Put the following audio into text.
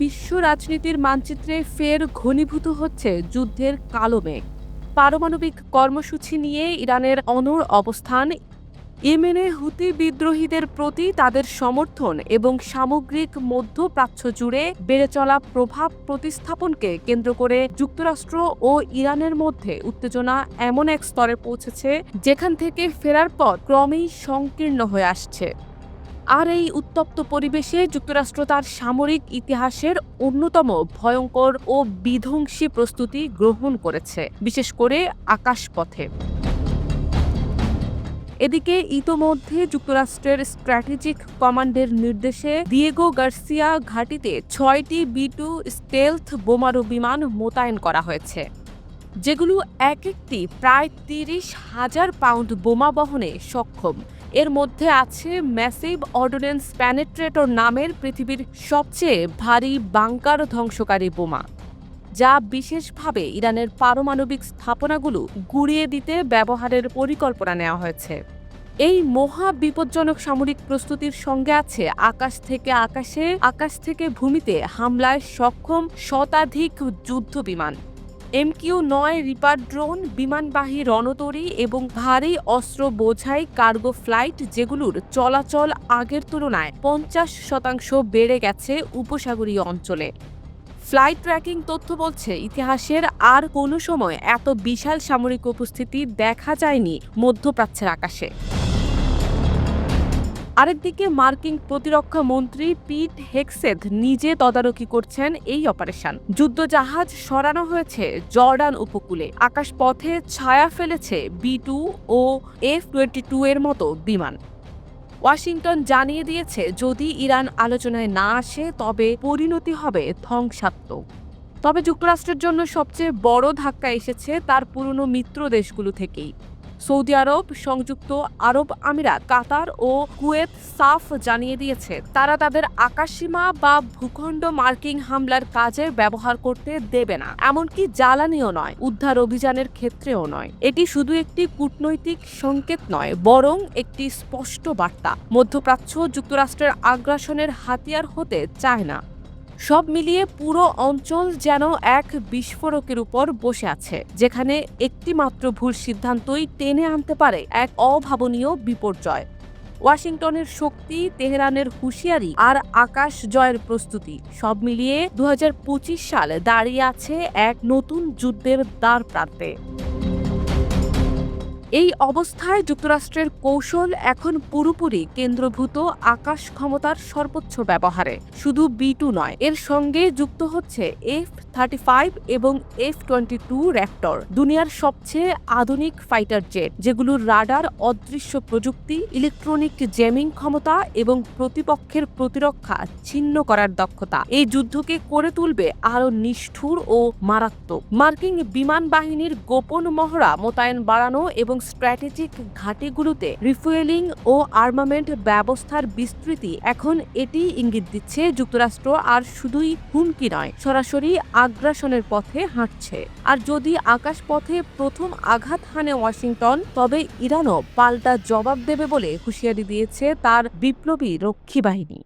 বিশ্ব রাজনীতির মানচিত্রে ফের ঘনীভূত হচ্ছে যুদ্ধের কালো মেঘ। পারমাণবিক কর্মসূচি নিয়ে ইরানের অনড় অবস্থান, ইয়েমেনে হুতি বিদ্রোহীদের প্রতি তাদের সমর্থন এবং সামগ্রিক মধ্যপ্রাচ্য জুড়ে বেড়ে চলা প্রভাব প্রতিস্থাপনকে কেন্দ্র করে যুক্তরাষ্ট্র ও ইরানের মধ্যে উত্তেজনা এমন এক স্তরে পৌঁছেছে, যেখান থেকে ফেরার পথ ক্রমেই সংকীর্ণ হয়ে আসছে। আর এই উত্তপ্ত পরিবেশে যুক্তরাষ্ট্র তার সামরিক ইতিহাসের অন্যতম ভয়ঙ্কর ও বিধ্বংসী প্রস্তুতি গ্রহণ করেছে, বিশেষ করে আকাশপথে। এদিকে ইতোমধ্যে যুক্তরাষ্ট্রের স্ট্র্যাটেজিক কমান্ডের নির্দেশে দিয়েগো গার্সিয়া ঘাটিতে ছয়টি বি টু স্টেলথ বোমারু বিমান মোতায়েন করা হয়েছে, যেগুলো এক একটি প্রায় তিরিশ হাজার পাউন্ড বোমা বহনে সক্ষম। এর মধ্যে আছে ম্যাসিভ অর্ডিন্যান্স প্যানেট্রেটর নামের পৃথিবীর সবচেয়ে ভারী বাংকার ধ্বংসকারী বোমা, যা বিশেষভাবে ইরানের পারমাণবিক স্থাপনাগুলো গুড়িয়ে দিতে ব্যবহারের পরিকল্পনা নেওয়া হয়েছে। এই মহা বিপজ্জনক সামরিক প্রস্তুতির সঙ্গে আছে আকাশ থেকে আকাশে, আকাশ থেকে ভূমিতে হামলায় সক্ষম শতাধিক যুদ্ধ বিমান এমকিউ নয় রিপার ড্রোন, বিমানবাহী রণতরী এবং ভারী অস্ত্র বোঝাই কার্গো ফ্লাইট যেগুলোর চলাচল আগের তুলনায় পঞ্চাশ শতাংশ বেড়ে গেছে উপসাগরীয় অঞ্চলে। ফ্লাইট ট্র্যাকিং তথ্য বলছে, ইতিহাসের আর কোনো সময় এত বিশাল সামরিক উপস্থিতি দেখা যায়নি মধ্যপ্রাচ্যের আকাশে। আরেকদিকে মার্কিন প্রতিরক্ষা মন্ত্রী পিট হেক্সেথ নিজে তদারকি করছেন এই অপারেশন। যুদ্ধজাহাজ সরানো হয়েছে জর্ডান উপকূলে। আকাশপথে ছায়া ফেলেছে বি টু ও এফ টোয়েন্টি টু এর মতো বিমান। ওয়াশিংটন জানিয়ে দিয়েছে, যদি ইরান আলোচনায় না আসে, তবে পরিণতি হবে ধ্বংসাত্মক। তবে যুক্তরাষ্ট্রের জন্য সবচেয়ে বড় ধাক্কা এসেছে তার পুরনো মিত্র দেশগুলো থেকেই। সৌদি আরব, সংযুক্ত আরব আমিরাত, কাতার ও কুয়েত সাফ জানিয়ে দিয়েছে। তারা তাদের আকাশসীমা বা ভূখণ্ড মার্কিং হামলার কাজে ব্যবহার করতে দেবে না। এমনকি জ্বালানিও নয়, উদ্ধার অভিযানের ক্ষেত্রেও নয়। এটি শুধু একটি কূটনৈতিক সংকেত নয়, বরং একটি স্পষ্ট বার্তা। মধ্যপ্রাচ্য যুক্তরাষ্ট্রের আগ্রাসনের হাতিয়ার হতে চায় না। সব মিলিয়ে পুরো অঞ্চল যেন এক বিস্ফোরকের উপর বসে আছে, যেখানে একটি মাত্র ভুল সিদ্ধান্তই টেনে আনতে পারে এক অভাবনীয় বিপর্যয়। ওয়াশিংটনের শক্তি, তেহরানের হুঁশিয়ারি আর আকাশ জয়ের প্রস্তুতি সব মিলিয়ে দু সাল দাঁড়িয়ে আছে এক নতুন যুদ্ধের দ্বার প্রান্তে এই অবস্থায় যুক্তরাষ্ট্রের কৌশল এখন পুরোপুরি কেন্দ্রভূত আকাশ ক্ষমতার সর্বোচ্চ ব্যবহারে। শুধু বি টু নয়, এর সঙ্গে যুক্ত হচ্ছে এফ থার্টি ফাইভ এবং এফ টোয়েন্টি টু র্যাক্টর দুনিয়ার সবচেয়ে আধুনিক ফাইটার জেট, যেগুলোর রাডার অদৃশ্য প্রযুক্তি, ইলেকট্রনিক জেমিং ক্ষমতা এবং প্রতিপক্ষের প্রতিরক্ষা ছিন্ন করার দক্ষতা। এই যুদ্ধকে করে তুলবে আরও নিষ্ঠুর ও মারাত্মক। মার্কিন বিমান বাহিনীর গোপন মহড়া মোতায়েন বাড়ানো এবং স্ট্র্যাটেজিক ঘাঁটিগুলোতে রিফুয়েলিং ও আর্মামেন্ট ব্যবস্থার বিস্তৃতি এখন এটি ইঙ্গিত দিচ্ছে যুক্তরাষ্ট্র আর শুধুই হুমকি নয়, সরাসরি আগ্রাসনের পথে হাঁটছে। আর যদি আকাশপথে প্রথম আঘাত হানে ওয়াশিংটন, তবে ইরানও পাল্টা জবাব দেবে বলে হুঁশিয়ারি দিয়েছে তার বিপ্লবী রক্ষী বাহিনী।